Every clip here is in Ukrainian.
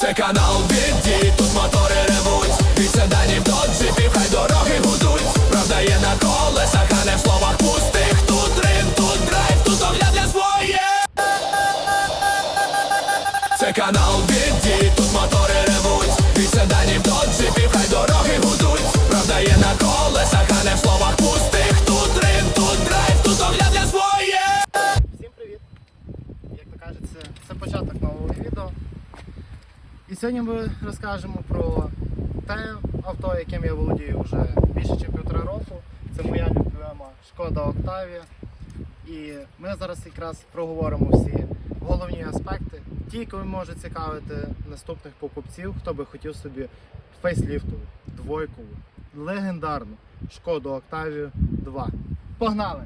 Це канал від тут мотори ревуть. Від седанів до джипів, хай дороги гудуть. Правда є на колесах, а не в словах пустих. Тут рим, тут драйв, тут огляд для своє. Це канал від тут мотори ревуть. Від седанів до джипів, хай дороги гудуть. Правда є на колесах, а не в словах пустих. Тут рим, тут драйв, тут огляд для своє. Всім привіт! Як то кажуть, це, це початок нового відео. І сьогодні ми розкажемо про те авто, яким я володію вже більше ніж півтора року. Це моя любима Шкода Октавія. І ми зараз якраз проговоримо всі головні аспекти, ті, які можуть цікавити наступних покупців, хто би хотів собі фейсліфтову, двойкову, легендарну Шкоду Октавію 2. Погнали!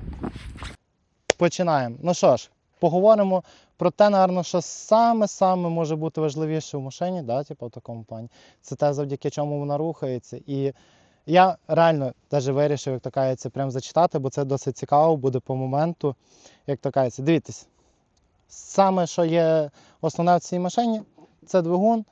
Починаємо. Ну що ж, поговоримо про те, напевно, що саме-саме може бути важливіше в машині, да, типу, в такому плані. Це те, завдяки чому вона рухається. І я реально теж вирішив, як то кажеться, прям зачитати, бо це досить цікаво буде по моменту. Як то кажеться, дивіться, саме, що є основне в цій машині, це двигун.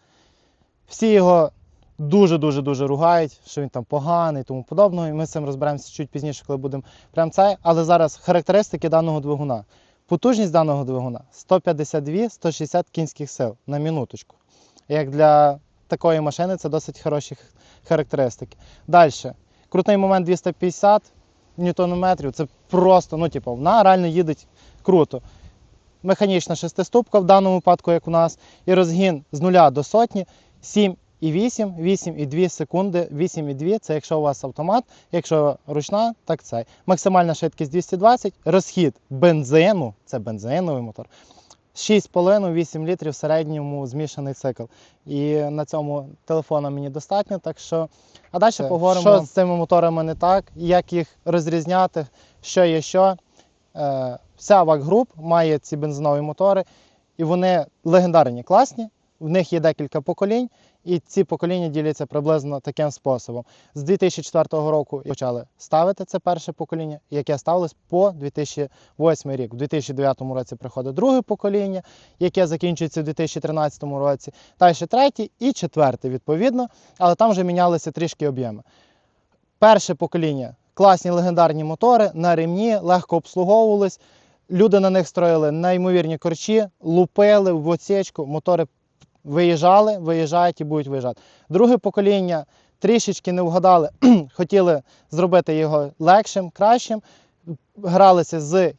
Всі його дуже-дуже дуже ругають, що він там поганий тому подобного. І ми з цим розберемося чуть пізніше, коли будемо прям це. Але зараз характеристики даного двигуна. Потужність даного двигуна 152-160 кінських сил на минуточку. Як для такої машини це досить хороші характеристики. Далі. Крутий момент 250 ньютонометрів. Це просто, ну, типу, вона реально їде круто. Механічна шестиступка в даному випадку, як у нас, і розгін з 0 до сотні 7,8, 8,2 секунди, 8,2 це якщо у вас автомат, якщо ручна, так це. Максимальна швидкість 220, розхід бензину, це бензиновий мотор. 6,5-8 літрів в середньому змішаний цикл. І на цьому телефона мені достатньо. Так що, а далі поговоримо, що з цими моторами не так, як їх розрізняти, що є що. Е, Вся VAG Group має ці бензинові мотори, і вони легендарні, класні. В них є декілька поколінь, і ці покоління діляться приблизно таким способом. З 2004 року почали ставити це перше покоління, яке ставилось по 2008 рік. У 2009 році приходить друге покоління, яке закінчується у 2013 році. Далі третє і четверте, відповідно, але там вже мінялися трішки об'єми. Перше покоління класні легендарні мотори на ремні, легко обслуговувались. Люди на них строїли неймовірні корчі, лупили в оцечку, мотори виїжджали, виїжджають і будуть виїжджати. Друге покоління трішечки не вгадали, хотіли зробити його легшим, кращим, гралися з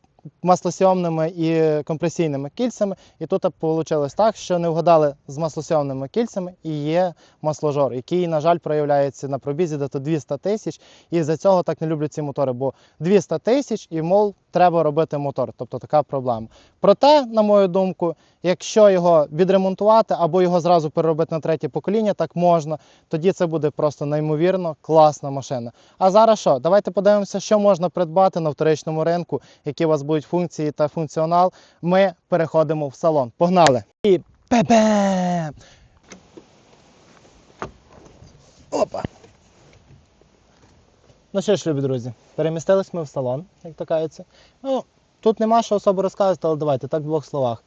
маслосйомними і компресійними кільцями. І тут вийшло так, що не вгадали з маслосйомними кільцями і є масложор, який, на жаль, проявляється на пробізі до 200 тисяч. І за цього так не люблять ці мотори, бо 200 тисяч і мол, треба робити мотор. Тобто така проблема. Проте, на мою думку, якщо його відремонтувати або його зразу переробити на третє покоління, так можна, тоді це буде просто неймовірно класна машина. А зараз що? Давайте подивимося, що можна придбати на вторичному ринку, які у вас будуть функції та функціонал. Ми переходимо в салон. Погнали! І бе-бем! Опа! Ну що ж, любі друзі, перемістились ми в салон, як то кажеться. Ну, тут нема що особо розказувати, але давайте так в двох словах.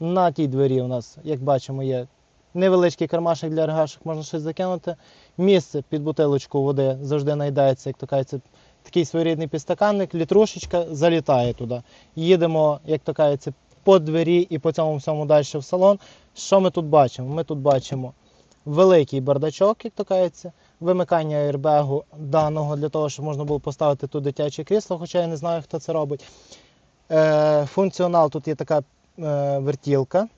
На тій двері у нас, як бачимо, є невеличкий кармашик для регашок, можна щось закинути. Місце під бутилочку води завжди знайдеться, як то кажеться, такий своєрідний підстаканник, літрушечка залітає туди. Їдемо, як то кажеться, по двері і по цьому всьому далі в салон. Що ми тут бачимо? Ми тут бачимо великий бардачок, як то кажеться, вимикання аербегу даного для того, щоб можна було поставити тут дитяче крісло, хоча я не знаю, хто це робить. Е, функціонал тут є така е, вертілка.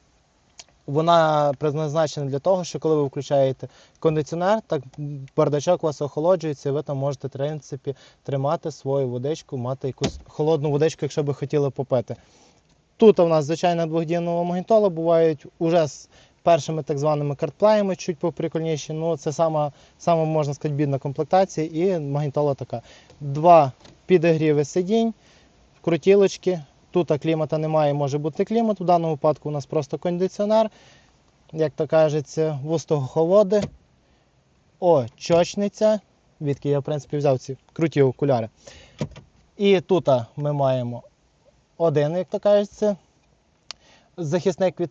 Вона призначена для того, що коли ви включаєте кондиціонер, так бардачок у вас охолоджується, і ви там можете в принципі, тримати свою водичку, мати якусь холодну водичку, якщо би хотіли попити. Тут у нас звичайна двохдіннова магнітола, бувають уже з першими так званими картплеями, чуть поприкольніші. Ну, це сама, сама можна сказати, бідна комплектація і магнітола така. Два підігріви сидінь, крутілочки. Тут клімата немає, може бути клімат. У даному випадку у нас просто кондиціонер, як то кажеться, вустоховоди, очочниця, відки я, в принципі, взяв ці круті окуляри. І тут ми маємо один, як то кажеться, захисник від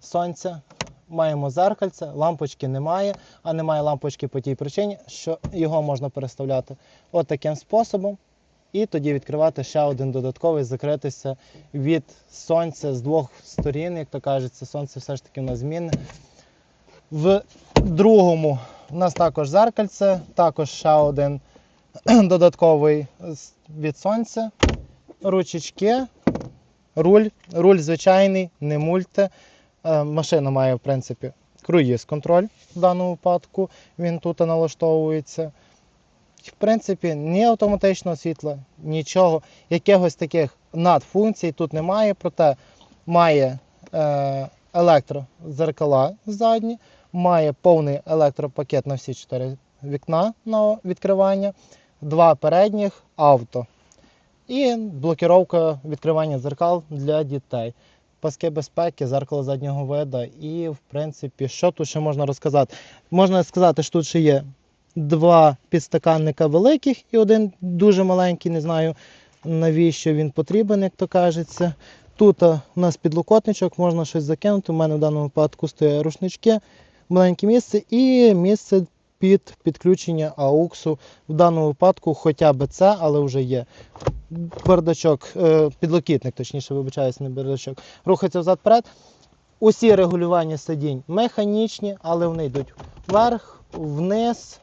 сонця. маємо зеркальце, лампочки немає, а немає лампочки по тій причині, що його можна переставляти от способом. І тоді відкривати ще один додатковий, закритися від сонця з двох сторін, як то кажеться, сонце все ж таки в нас змінне. В другому у нас також зеркальце, також ще один додатковий від сонця. Ручечки, руль, руль звичайний, не мульте. Е, Машина має, в принципі, круїз контроль в даному випадку. Він тут налаштовується. В принципі, ні автоматичного світла, нічого, якихось таких надфункцій тут немає, проте має е, електрозеркала задні, має повний електропакет на всі чотири вікна на відкривання, два передніх авто. І блокіровка відкривання дзеркал для дітей. Паски безпеки, зеркало заднього виду. І, в принципі, що тут ще можна розказати? Можна сказати, що тут ще є два підстаканника великих і один дуже маленький, не знаю навіщо він потрібен, як то кажеться. Тут у нас підлокотничок, можна щось закинути. У мене в даному випадку стоять рушнички, маленьке місце і місце під підключення AUX. В даному випадку хоча б це, але вже є. Бардачок, е, підлокітник, точніше, вибачаюсь, не бардачок. Рухається взад-вперед. Усі регулювання сидінь механічні, але вони йдуть вверх, вниз,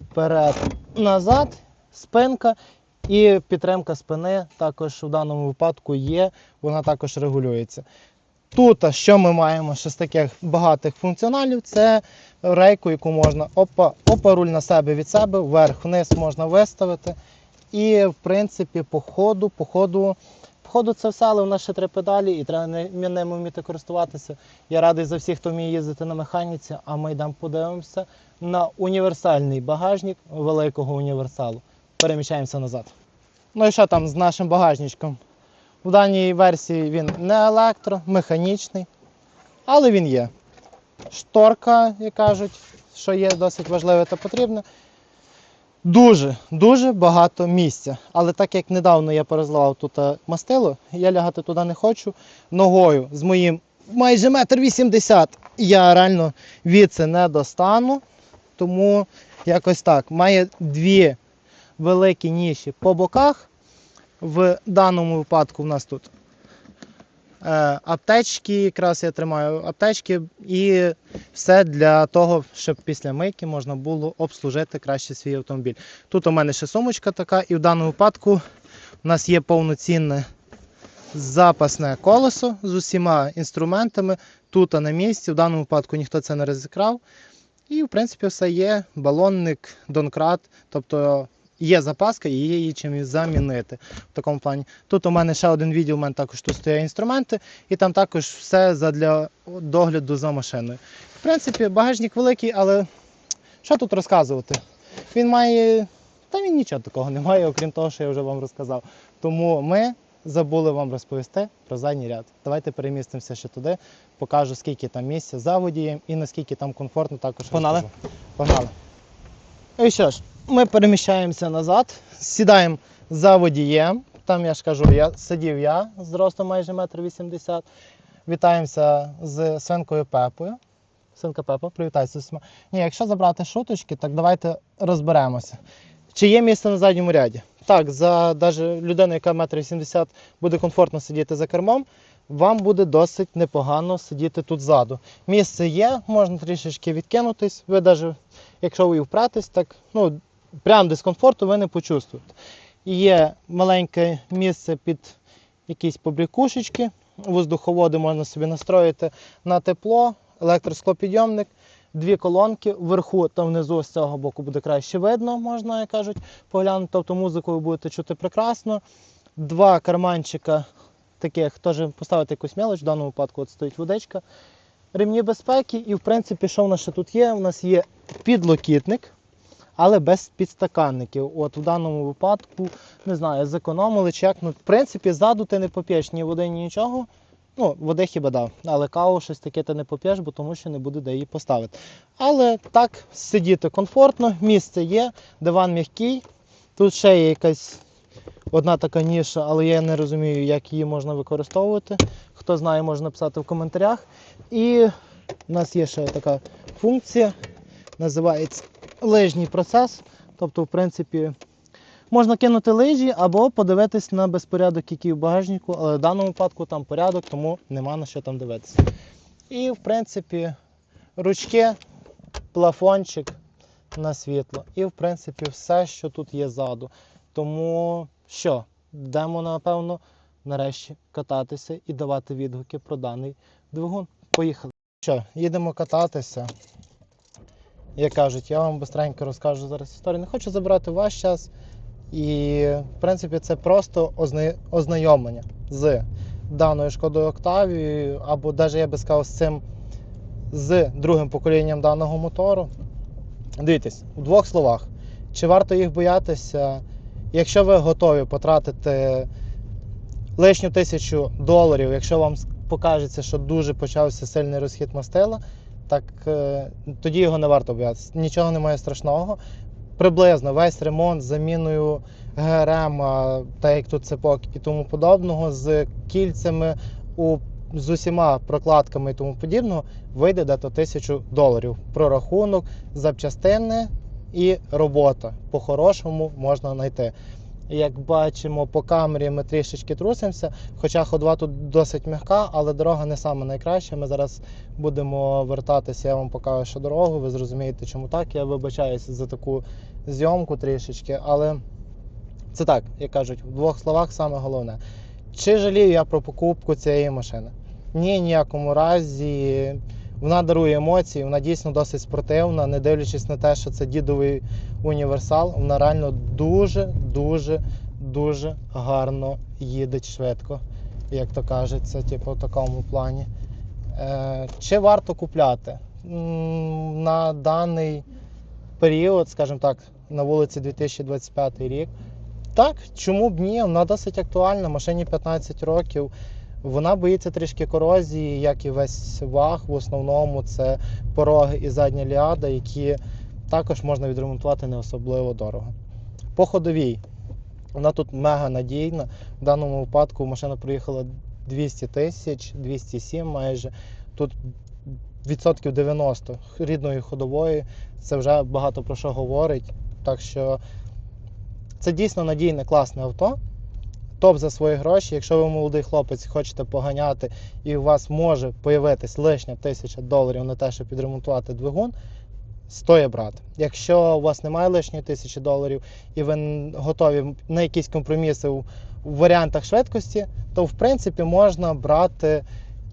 вперед, назад, спинка і підтримка спини також в даному випадку є, вона також регулюється. Тут, що ми маємо ще з таких багатих функціоналів, це рейку, яку можна опа, опа, руль на себе від себе, вверх-вниз можна виставити. І, в принципі, по ходу, по ходу, по ходу це все, але в нас ще три педалі, і треба ними вміти користуватися. Я радий за всіх, хто вміє їздити на механіці, а ми йдемо подивимося на універсальний багажник великого універсалу. Переміщаємося назад. Ну і що там з нашим багажничком? В даній версії він не електро, механічний, але він є. Шторка, як кажуть, що є досить важливе та потрібне. Дуже, дуже багато місця. Але так як недавно я перезливав тут е, мастило, я лягати туди не хочу. Ногою з моїм майже метр вісімдесят я реально від це не достану. Тому якось так. Має дві великі ніші по боках. В даному випадку в нас тут е, аптечки, якраз я тримаю аптечки, і все для того, щоб після мийки можна було обслужити краще свій автомобіль. Тут у мене ще сумочка така, і в даному випадку у нас є повноцінне запасне колесо з усіма інструментами. Тут на місці, в даному випадку ніхто це не ризикрав. І, в принципі, все є. Балонник, донкрат, тобто є запаска і є її чим замінити в такому плані. Тут у мене ще один відділ, у мене також тут стоять інструменти, і там також все задля догляду за машиною. В принципі, багажник великий, але що тут розказувати? Він має. Та він нічого такого не має, окрім того, що я вже вам розказав. Тому ми забули вам розповісти про задній ряд. Давайте перемістимося ще туди, покажу, скільки там місця за водієм і наскільки там комфортно також. Погнали? розкажу. Погнали. Ну і що ж, ми переміщаємося назад, сідаємо за водієм. Там я ж кажу, я сидів я з ростом майже метр вісімдесят. Вітаємося з свинкою Пепою. Свинка Пепа, привітайся. Ні, якщо забрати шуточки, так давайте розберемося. Чи є місце на задньому ряді? Так, за даже людину, яка метр вісімдесят буде комфортно сидіти за кермом, вам буде досить непогано сидіти тут ззаду. Місце є, можна трішечки відкинутись. Ви навіть, якщо ви і впретесь, так ну, прям дискомфорту ви не почувствуєте. Є маленьке місце під якісь побрікушечки, воздуховоди можна собі настроїти на тепло, електросклопідйомник, дві колонки. Вверху та внизу з цього боку буде краще видно, можна, як кажуть, поглянути. Тобто музику ви будете чути прекрасно. Два карманчика таких, теж поставити якусь мелоч, в даному випадку от стоїть водичка. Ремні безпеки, і в принципі, що в нас ще тут є? У нас є підлокітник, але без підстаканників. От в даному випадку, не знаю, зекономили чи. Ну, в принципі, ззаду ти не поп'єш ні води, ні нічого. Ну, води хіба дав, але каву щось таке ти не поп'єш, бо тому що не буде де її поставити. Але так, сидіти комфортно, місце є, диван м'який. Тут ще є якась одна така ніша, але я не розумію, як її можна використовувати. Хто знає, може написати в коментарях. І у нас є ще така функція, називається лижній процес. Тобто, в принципі, можна кинути лижі або подивитись на безпорядок, який в багажнику, але в даному випадку там порядок, тому нема на що там дивитися. І, в принципі, ручки, плафончик на світло. І, в принципі, все, що тут є ззаду. Тому що, йдемо, напевно, нарешті кататися і давати відгуки про даний двигун. Поїхали. Що, їдемо кататися. Як кажуть, я вам быстренько розкажу зараз історію. Не хочу забирати ваш час. І, в принципі, це просто ознайомлення з даною шкодою Октавією, або навіть я би сказав, з цим з другим поколінням даного мотору. Дивіться, у двох словах, чи варто їх боятися, якщо ви готові потратити лишню тисячу доларів, якщо вам покажеться, що дуже почався сильний розхід мастила, так е, тоді його не варто боятися. Нічого немає страшного. Приблизно весь ремонт з заміною ГРМ, та як тут цепок і тому подобного, з кільцями у з усіма прокладками і тому подібного, вийде до тисячу доларів. Прорахунок, запчастини і робота. По-хорошому можна знайти. Як бачимо, по камері ми трішечки трусимося, хоча ходова тут досить м'яка, але дорога не саме найкраща. Ми зараз будемо вертатися, я вам покажу що дорогу, ви зрозумієте, чому так. Я вибачаюся за таку зйомку трішечки, але це так, як кажуть, в двох словах саме головне. Чи жалію я про покупку цієї машини? Ні, ніякому разі. Вона дарує емоції, вона дійсно досить спортивна, не дивлячись на те, що це дідовий універсал, вона реально дуже, дуже, дуже гарно їде швидко, як то кажеться, типу, в такому плані. Е, чи варто купляти? На даний період, скажімо так, на вулиці 2025 рік. Так, чому б ні? Вона досить актуальна, машині 15 років. Вона боїться трішки корозії, як і весь ваг. В основному це пороги і задня ліада, які також можна відремонтувати не особливо дорого. По ходовій. Вона тут мега надійна. В даному випадку машина проїхала 200 тисяч, 207 майже. Тут відсотків 90 рідної ходової. Це вже багато про що говорить. Так що це дійсно надійне, класне авто. Топ за свої гроші. Якщо ви молодий хлопець хочете поганяти і у вас може появитись лишня тисяча доларів на те, щоб підремонтувати двигун, стоїть брати. Якщо у вас немає лишньої тисячі доларів і ви готові на якісь компроміси в варіантах швидкості, то в принципі можна брати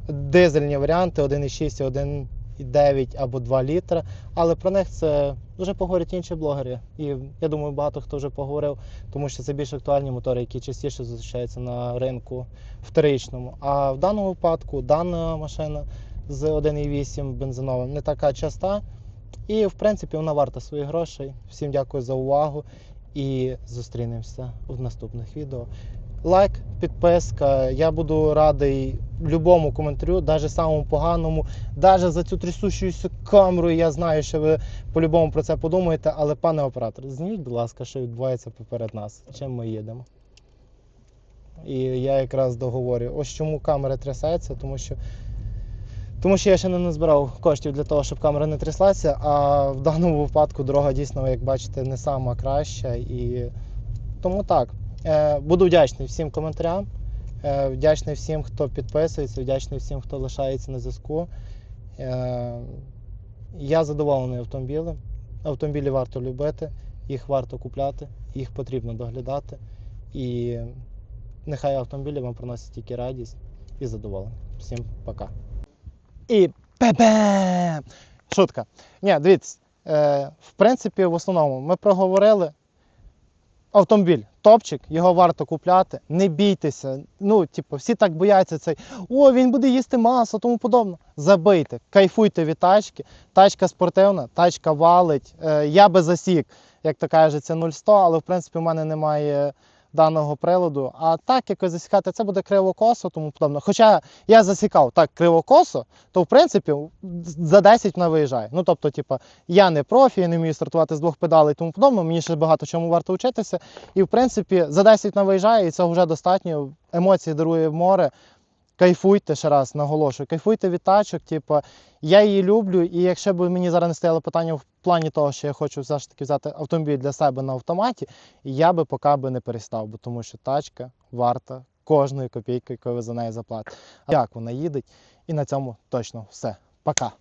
дизельні варіанти 1,6, 1,9 або 2 літра. Але про них це вже поговорять інші блогери. І я думаю, багато хто вже поговорив, тому що це більш актуальні мотори, які частіше зустрічаються на ринку вторичному. А в даному випадку дана машина з 1,8 бензиновим не така часта. І в принципі вона варта своїх грошей. Всім дякую за увагу і зустрінемося в наступних відео. Лайк, підписка. Я буду радий любому коментарю, навіть самому поганому, навіть за цю трясущуюся камеру. Я знаю, що ви по-любому про це подумаєте, але пане оператор, зніміть, будь ласка, що відбувається поперед нас, чим ми їдемо. І я якраз договорю. Ось чому камера трясається, тому що тому що я ще не назбирав коштів для того, щоб камера не тряслася. А в даному випадку дорога дійсно, як бачите, не сама краща. І тому так. Е, Буду вдячний всім коментарям. е, Вдячний всім, хто підписується, вдячний всім, хто лишається на зв'язку. Е, Я задоволений автомобілем. Автомобілі варто любити, їх варто купляти, їх потрібно доглядати. І нехай автомобілі вам приносять тільки радість і задоволення. Всім пока. І бе Шутка. Ні, дивіться, в принципі, в основному ми проговорили. Автомобіль, топчик, його варто купляти. Не бійтеся. Ну, типу, всі так бояться цей. О, він буде їсти масу, тому подобно. Забийте, кайфуйте від тачки. Тачка спортивна, тачка валить. Е, я би засік, як то кажеться, 0,100, але в принципі в мене немає даного приладу. А так якось засікати, це буде криво-косо, тому подобне. Хоча я засікав так криво-косо, то в принципі за 10 вона виїжджає. Ну тобто, типу, я не профі, я не вмію стартувати з двох педалей, тому подобне. Мені ще багато чому варто вчитися. І в принципі за 10 вона виїжджає, і це вже достатньо. Емоції дарує море. кайфуйте ще раз, наголошую, кайфуйте від тачок. Типу, я її люблю, і якщо б мені зараз не стояло питання плані того, що я хочу все ж таки взяти автомобіль для себе на автоматі, я би поки би не перестав, бо тому що тачка варта кожної копійки, яку ви за неї заплатите. Як вона їде, і на цьому точно все. Пока.